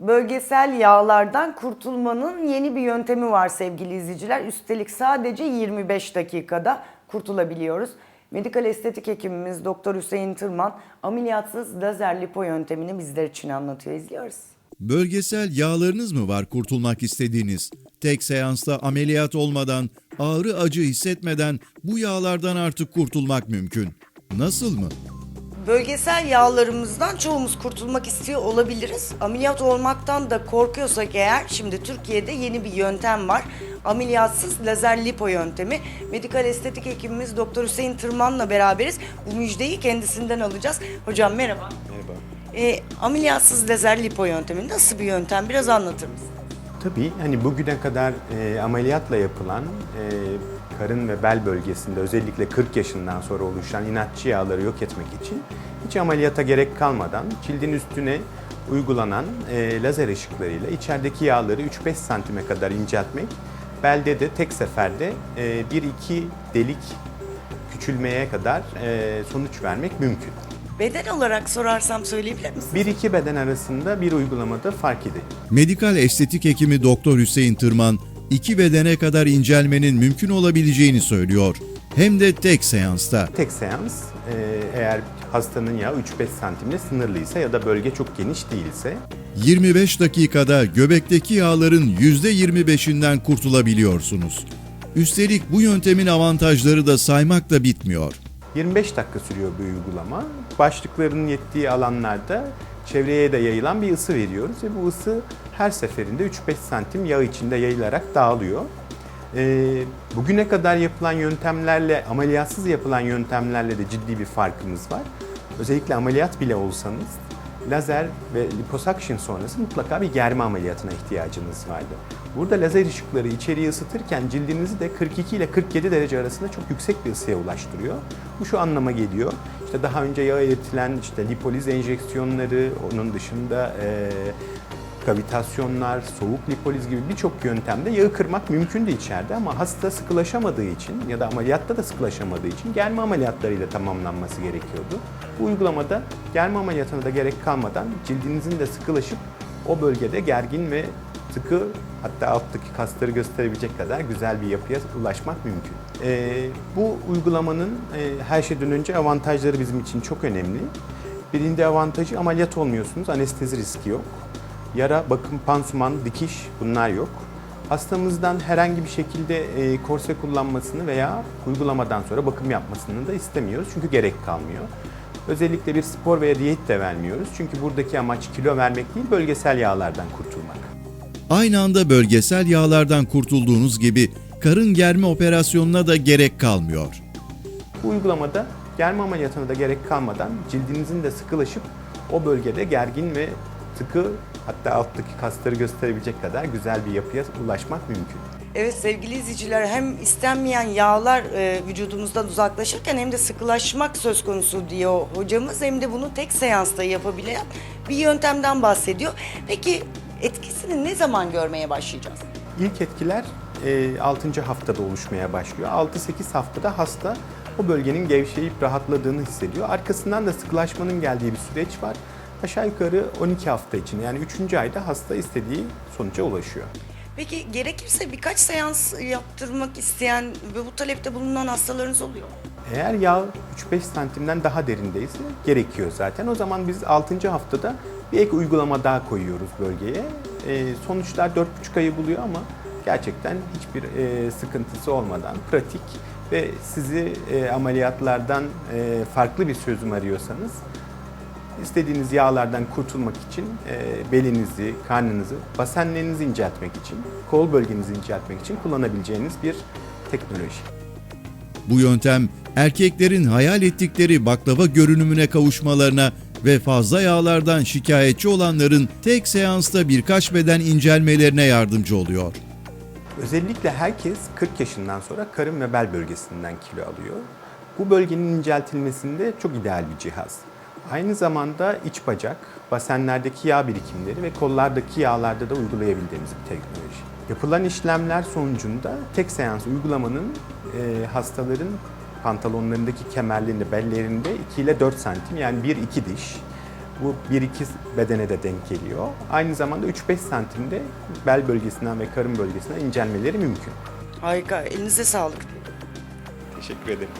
Bölgesel yağlardan kurtulmanın yeni bir yöntemi var sevgili izleyiciler. Üstelik sadece 25 dakikada kurtulabiliyoruz. Medikal estetik hekimimiz Doktor Hüseyin Tırman ameliyatsız lazer lipo yöntemini bizler için anlatıyor. İzliyoruz. Bölgesel yağlarınız mı var kurtulmak istediğiniz? Tek seansta ameliyat olmadan, ağrı acı hissetmeden bu yağlardan artık kurtulmak mümkün. Nasıl mı? Bölgesel yağlarımızdan çoğumuz kurtulmak istiyor olabiliriz. Ameliyat olmaktan da korkuyorsak eğer şimdi Türkiye'de yeni bir yöntem var. Ameliyatsız lazer lipo yöntemi. Medikal estetik hekimimiz Doktor Hüseyin Tırman'la beraberiz. Bu müjdeyi kendisinden alacağız. Hocam merhaba. Merhaba. E, ameliyatsız lazer lipo yöntemi nasıl bir yöntem? Biraz anlatır mısın? Tabii hani bugüne kadar e, ameliyatla yapılan e, karın ve bel bölgesinde özellikle 40 yaşından sonra oluşan inatçı yağları yok etmek için hiç ameliyata gerek kalmadan cildin üstüne uygulanan e, lazer ışıklarıyla içerideki yağları 3-5 santime kadar inceltmek, belde de tek seferde e, 1-2 delik küçülmeye kadar e, sonuç vermek mümkün. Beden olarak sorarsam söyleyebilir misin? 1-2 beden arasında bir uygulamada fark edin. Medikal estetik hekimi Doktor Hüseyin Tırman, iki bedene kadar incelmenin mümkün olabileceğini söylüyor. Hem de tek seansta. Tek seans eğer hastanın yağı 3-5 santimle sınırlıysa ya da bölge çok geniş değilse 25 dakikada göbekteki yağların %25'inden kurtulabiliyorsunuz. Üstelik bu yöntemin avantajları da saymakla bitmiyor. 25 dakika sürüyor bu uygulama. Başlıklarının yettiği alanlarda çevreye de yayılan bir ısı veriyoruz ve bu ısı her seferinde 3-5 santim yağ içinde yayılarak dağılıyor. E, bugüne kadar yapılan yöntemlerle, ameliyatsız yapılan yöntemlerle de ciddi bir farkımız var. Özellikle ameliyat bile olsanız lazer ve liposuction sonrası mutlaka bir germe ameliyatına ihtiyacınız vardı. Burada lazer ışıkları içeriği ısıtırken cildinizi de 42 ile 47 derece arasında çok yüksek bir ısıya ulaştırıyor. Bu şu anlama geliyor. İşte daha önce yağ eritilen işte lipoliz enjeksiyonları, onun dışında eee kavitasyonlar, soğuk lipoliz gibi birçok yöntemde yağı kırmak mümkündü içeride ama hasta sıkılaşamadığı için ya da ameliyatta da sıkılaşamadığı için germe ameliyatlarıyla tamamlanması gerekiyordu. Bu uygulamada germe ameliyatına da gerek kalmadan cildinizin de sıkılaşıp o bölgede gergin ve sıkı hatta alttaki kasları gösterebilecek kadar güzel bir yapıya ulaşmak mümkün. Ee, bu uygulamanın e, her şeyden önce avantajları bizim için çok önemli. Birinci avantajı ameliyat olmuyorsunuz, anestezi riski yok. Yara, bakım, pansuman, dikiş bunlar yok. Hastamızdan herhangi bir şekilde e, korse kullanmasını veya uygulamadan sonra bakım yapmasını da istemiyoruz çünkü gerek kalmıyor. Özellikle bir spor veya diyet de vermiyoruz çünkü buradaki amaç kilo vermek değil bölgesel yağlardan kurtulmak. Aynı anda bölgesel yağlardan kurtulduğunuz gibi karın germe operasyonuna da gerek kalmıyor. Bu uygulamada germe ameliyatına da gerek kalmadan cildinizin de sıkılaşıp o bölgede gergin ve sıkı hatta alttaki kasları gösterebilecek kadar güzel bir yapıya ulaşmak mümkün. Evet sevgili izleyiciler hem istenmeyen yağlar e, vücudumuzdan uzaklaşırken hem de sıkılaşmak söz konusu diyor hocamız hem de bunu tek seansta yapabilen bir yöntemden bahsediyor. Peki etkisini ne zaman görmeye başlayacağız? İlk etkiler e, 6. haftada oluşmaya başlıyor. 6-8 haftada hasta o bölgenin gevşeyip rahatladığını hissediyor. Arkasından da sıkılaşmanın geldiği bir süreç var. Aşağı yukarı 12 hafta için yani 3. ayda hasta istediği sonuca ulaşıyor. Peki gerekirse birkaç seans yaptırmak isteyen ve bu talepte bulunan hastalarınız oluyor mu? Eğer yağ 3-5 santimden daha derindeyse gerekiyor zaten. O zaman biz 6. haftada bir ek uygulama daha koyuyoruz bölgeye. Ee, sonuçlar 4,5 ayı buluyor ama gerçekten hiçbir e, sıkıntısı olmadan pratik ve sizi e, ameliyatlardan e, farklı bir çözüm arıyorsanız istediğiniz yağlardan kurtulmak için e, belinizi, karnınızı, basenlerinizi inceltmek için, kol bölgenizi inceltmek için kullanabileceğiniz bir teknoloji. Bu yöntem erkeklerin hayal ettikleri baklava görünümüne kavuşmalarına ve fazla yağlardan şikayetçi olanların tek seansta birkaç beden incelmelerine yardımcı oluyor. Özellikle herkes 40 yaşından sonra karın ve bel bölgesinden kilo alıyor. Bu bölgenin inceltilmesinde çok ideal bir cihaz. Aynı zamanda iç bacak, basenlerdeki yağ birikimleri ve kollardaki yağlarda da uygulayabildiğimiz bir teknoloji. Yapılan işlemler sonucunda tek seans uygulamanın e, hastaların pantolonlarındaki kemerlerinde, bellerinde 2 ile 4 santim yani 1-2 diş Bu 1-2 bedene de denk geliyor. Aynı zamanda 3-5 santimde bel bölgesinden ve karın bölgesinden incelmeleri mümkün. Harika. Elinize sağlık. Teşekkür ederim.